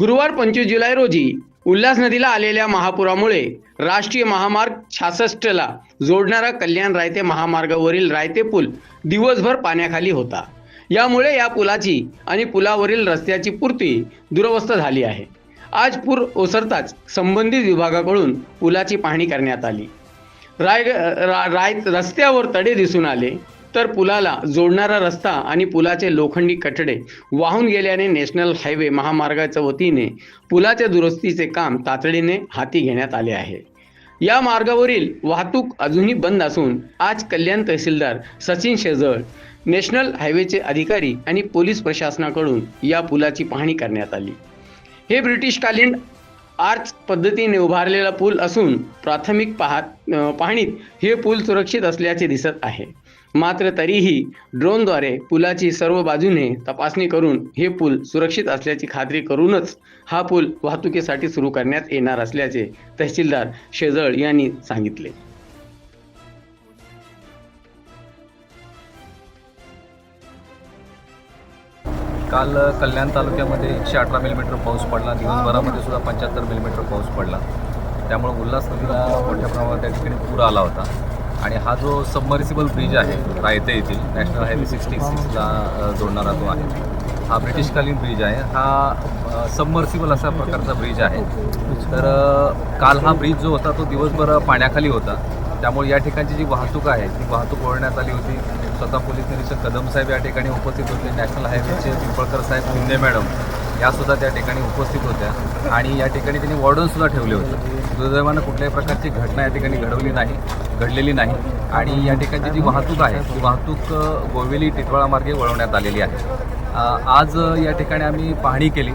गुरुवार पंचवीस जुलै रोजी उल्हास नदीला आलेल्या महापुरामुळे राष्ट्रीय महामार्ग छासष्टला जोडणारा कल्याण रायते महामार्गावरील रायते पूल दिवसभर पाण्याखाली होता. यामुळे या पुलाची आणि पुलावरील रस्त्याची पूर्ती दुरवस्थ झाली आहे. आज पूर ओसरताच संबंधित विभागाकडून पुलाची पाहणी करण्यात आली. राय रा, राय रस्त्यावर तडे दिसून आले. तर पुलाला जोडणारा रस्ता आणि पुलाचे लोखंडी कठडे वाहून गेल्याने नॅशनल हायवे महामार्गाच्या वतीने पुलाच्या दुरुस्तीचे काम तातडीने हाती घेण्यात आले आहे. या मार्गावरील वाहतूक अजूनही बंद असून आज कल्याण तहसीलदार सचिन शेजळ नॅशनल हायवेचे अधिकारी आणि पोलीस प्रशासनाकडून या पुलाची पाहणी करण्यात आली. हे ब्रिटिशकालीन आर्च पद्धतीने उभारलेला पूल असून प्राथमिक पाहत पाहणीत हे पूल सुरक्षित असल्याचे दिसत आहे. मात्र तरीही ड्रोनद्वारे पुलाची सर्व बाजूने तपासणी करून हे पूल सुरक्षित असल्याची खात्री करूनच हा पूल वाहतुकीसाठी सुरू करण्यात येणार असल्याचे तहसीलदार शेजळ यांनी सांगितले. काल कल्याण तालुक्यामध्ये एकशे अठरा मिलीमीटर पाऊस पडला. दिवसभरामध्ये सुद्धा पंच्याहत्तर मिलीमीटर पाऊस पडला. त्यामुळे उल्हास नदीला मोठ्या प्रमाणात त्या ठिकाणी पूर आला होता. आणि हा जो सबमर्सिबल ब्रिज आहे रायते येथील नॅशनल हायवे सिक्स्टी सिक्सला जोडणारा जो आहे हा ब्रिटिशकालीन ब्रिज आहे. हा सबमर्सिबल असा प्रकारचा ब्रिज आहे. तर काल हा ब्रिज जो होता तो दिवसभर पाण्याखाली होता. त्यामुळे या ठिकाणची जी वाहतूक आहे ती वाहतूक वळण्यात आली होती. स्वतः पोलीस निरीक्षक कदम साहेब या ठिकाणी उपस्थित होते. नॅशनल हायवेचे पिंपळकर साहेब शिंदे मॅडम यासुद्धा त्या ठिकाणी उपस्थित होत्या. आणि या ठिकाणी त्यांनी वॉर्डनसुद्धा ठेवले होते. दुर्दैवानं कुठल्याही प्रकारची घटना या ठिकाणी घडवली नाही. घडलेली नाही आणि या ठिकाणची जी वाहतूक आहे ती वाहतूक गोवेली टिटवाळा मार्गे वळवण्यात आलेली आहे. आज या ठिकाणी आम्ही पाहणी केली.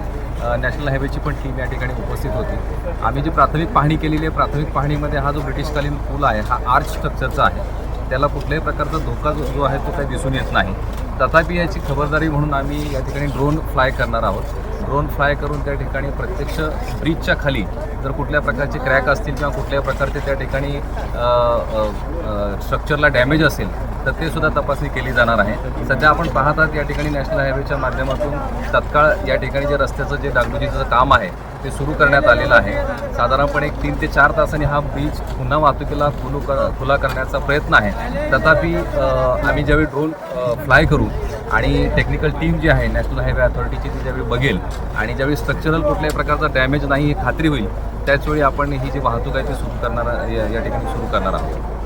नॅशनल हायवेची पण टीम या ठिकाणी उपस्थित होती. आम्ही जी प्राथमिक पाहणी केलेली आहे प्राथमिक पाहणीमध्ये हा जो ब्रिटिशकालीन पूल आहे हा आर्च स्ट्रक्चरचा आहे. त्याला कुठल्याही प्रकारचा धोका जो जो आहे तो काही दिसून येत नाही. तथापि याची खबरदारी म्हणून आम्ही या ठिकाणी ड्रोन फ्लाय करणार आहोत. ड्रोन फ्लाय करून त्या ठिकाणी प्रत्यक्ष ब्रिजच्या खाली जर कुठल्या प्रकारचे क्रॅक असतील किंवा कुठल्या प्रकारचे त्या ठिकाणी स्ट्रक्चरला डॅमेज असेल तर ते सुद्धा तपासणी केली जाणार आहे. सध्या आपण पाहत आहात या ठिकाणी नॅशनल हायवेच्या माध्यमातून तत्काळ या ठिकाणी जे रस्त्याचं जे डागडुजीचं काम आहे ते सुरू करण्यात आलेलं आहे. साधारणपणे एक तीन ते चार तासांनी हा ब्रिज पुन्हा वाहतुकीला खुलू कर खुला करण्याचा प्रयत्न आहे. तथापि आम्ही ज्यावेळी ड्रोन फ्लाय करू आणि टेक्निकल टीम जी आहे नॅशनल हायवे अथॉरिटीची ती ज्यावेळी बघेल आणि ज्यावेळी स्ट्रक्चरल कुठल्याही प्रकारचा डॅमेज नाही ही खात्री होईल त्याचवेळी आपण ही जी वाहतूक आहे ती सुरू करणार या या ठिकाणी सुरू करणार आहोत.